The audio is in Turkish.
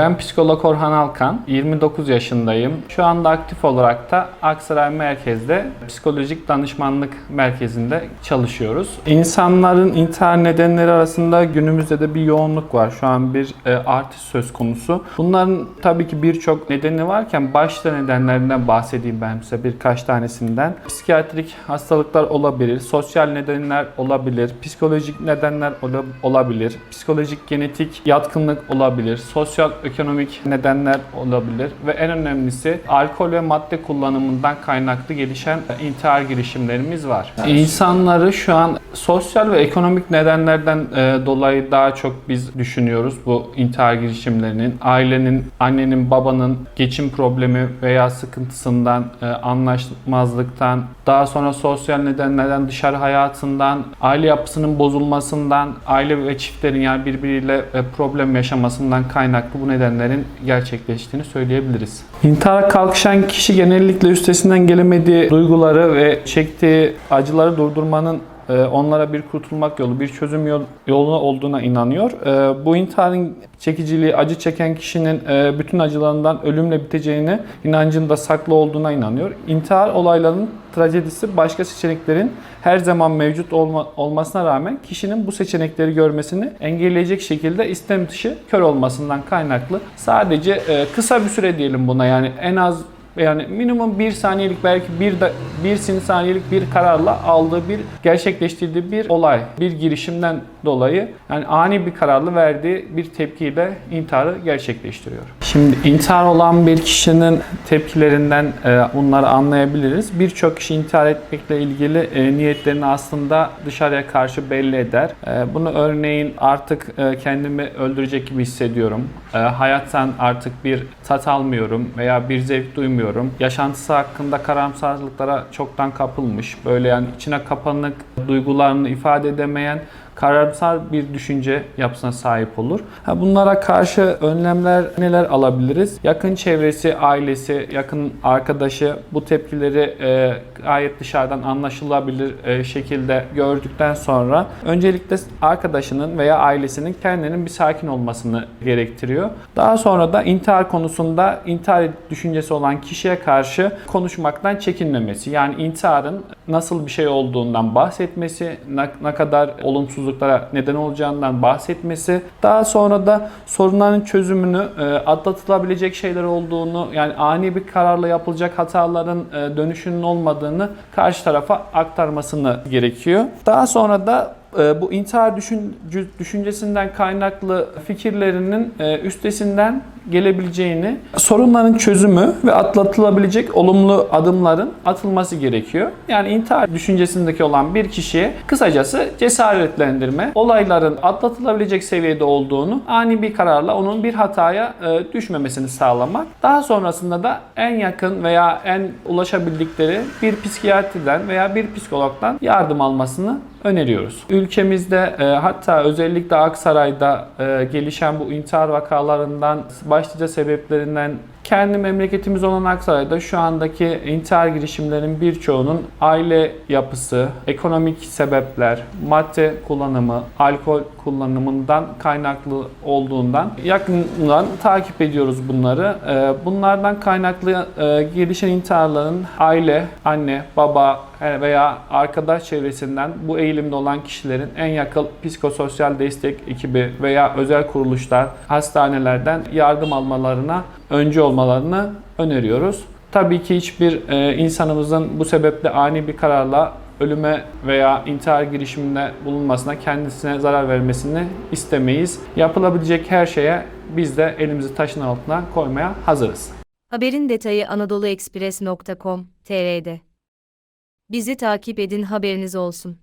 Ben psikolog Orhan Alkan, 29 yaşındayım. Şu anda aktif olarak da Aksaray Merkez'de psikolojik danışmanlık merkezinde çalışıyoruz. İnsanların intihar nedenleri arasında günümüzde de bir yoğunluk var. Şu an bir e, artış söz konusu. Bunların tabii ki birçok nedeni varken başta nedenlerinden bahsedeyim ben size birkaç tanesinden. Psikiyatrik hastalıklar olabilir, sosyal nedenler olabilir, psikolojik nedenler ola- olabilir, psikolojik genetik yatkınlık olabilir, sosyal ekonomik nedenler olabilir ve en önemlisi alkol ve madde kullanımından kaynaklı gelişen intihar girişimlerimiz var. İnsanları şu an sosyal ve ekonomik nedenlerden e, dolayı daha çok biz düşünüyoruz bu intihar girişimlerinin. Ailenin, annenin, babanın geçim problemi veya sıkıntısından, e, anlaşmazlıktan, daha sonra sosyal nedenlerden, dışarı hayatından, aile yapısının bozulmasından, aile ve çiftlerin yani birbiriyle e, problem yaşamasından kaynaklı bu nedenlerin gerçekleştiğini söyleyebiliriz. İntihara kalkışan kişi genellikle üstesinden gelemediği duyguları ve çektiği acıları durdurmanın onlara bir kurtulmak yolu, bir çözüm yol- yolu olduğuna inanıyor. E, Bu intiharın çekiciliği, acı çeken kişinin e, bütün acılarından ölümle biteceğini inancında saklı olduğuna inanıyor. İntihar olaylarının trajedisi başka seçeneklerin her zaman mevcut olma- olmasına rağmen kişinin bu seçenekleri görmesini engelleyecek şekilde istem dışı kör olmasından kaynaklı. Sadece e, kısa bir süre diyelim buna yani en az yani minimum bir saniyelik belki bir bir saniyelik bir kararla aldığı bir gerçekleştirdiği bir olay, bir girişimden dolayı yani ani bir kararla verdiği bir tepkiyle intiharı gerçekleştiriyor. Şimdi intihar olan bir kişinin tepkilerinden e, bunları anlayabiliriz. Birçok kişi intihar etmekle ilgili e, niyetlerini aslında dışarıya karşı belli eder. E, bunu örneğin artık e, kendimi öldürecek gibi hissediyorum. E, hayattan artık bir tat almıyorum veya bir zevk duymuyorum. Yaşantısı hakkında karamsarlıklara çoktan kapılmış. Böyle yani içine kapanık, duygularını ifade edemeyen karamsar bir düşünce yapısına sahip olur. Ha, bunlara karşı önlemler neler alabiliriz? Yakın çevresi, ailesi, yakın arkadaşı bu tepkileri e, gayet dışarıdan anlaşılabilir e, şekilde gördükten sonra öncelikle arkadaşının veya ailesinin kendinin bir sakin olmasını gerektiriyor. Daha sonra da intihar konusunda intihar düşüncesi olan kişiye karşı konuşmaktan çekinmemesi. Yani intiharın nasıl bir şey olduğundan bahsetmesi, ne, ne kadar olumsuzluklara neden olacağından bahsetmesi, daha sonra da sorunların çözümünü e, atlatılabilecek şeyler olduğunu, yani ani bir kararla yapılacak hataların e, dönüşünün olmadığını karşı tarafa aktarmasını gerekiyor. Daha sonra da bu intihar düşün, düşüncesinden kaynaklı fikirlerinin e, üstesinden gelebileceğini, sorunların çözümü ve atlatılabilecek olumlu adımların atılması gerekiyor. Yani intihar düşüncesindeki olan bir kişiye kısacası cesaretlendirme, olayların atlatılabilecek seviyede olduğunu ani bir kararla onun bir hataya e, düşmemesini sağlamak. Daha sonrasında da en yakın veya en ulaşabildikleri bir psikiyatriden veya bir psikologdan yardım almasını öneriyoruz. Ülkemizde e, hatta özellikle Aksaray'da e, gelişen bu intihar vakalarından başlıca sebeplerinden kendi memleketimiz olan Aksaray'da şu andaki intihar girişimlerinin birçoğunun aile yapısı, ekonomik sebepler, madde kullanımı, alkol kullanımından kaynaklı olduğundan yakından takip ediyoruz bunları. Ee, Bunlardan kaynaklı e, gelişen intiharların aile, anne, baba e, veya arkadaş çevresinden bu eğilimde olan kişilerin en yakın psikososyal destek ekibi veya özel kuruluşlar, hastanelerden yardım almalarına öncü olmalarını öneriyoruz. Tabii ki hiçbir e, insanımızın bu sebeple ani bir kararla ölüme veya intihar girişiminde bulunmasına, kendisine zarar vermesini istemeyiz. Yapılabilecek her şeye biz de elimizi taşın altına koymaya hazırız. Haberin detayı anadoluekspres.com.tr'de. Bizi takip edin haberiniz olsun.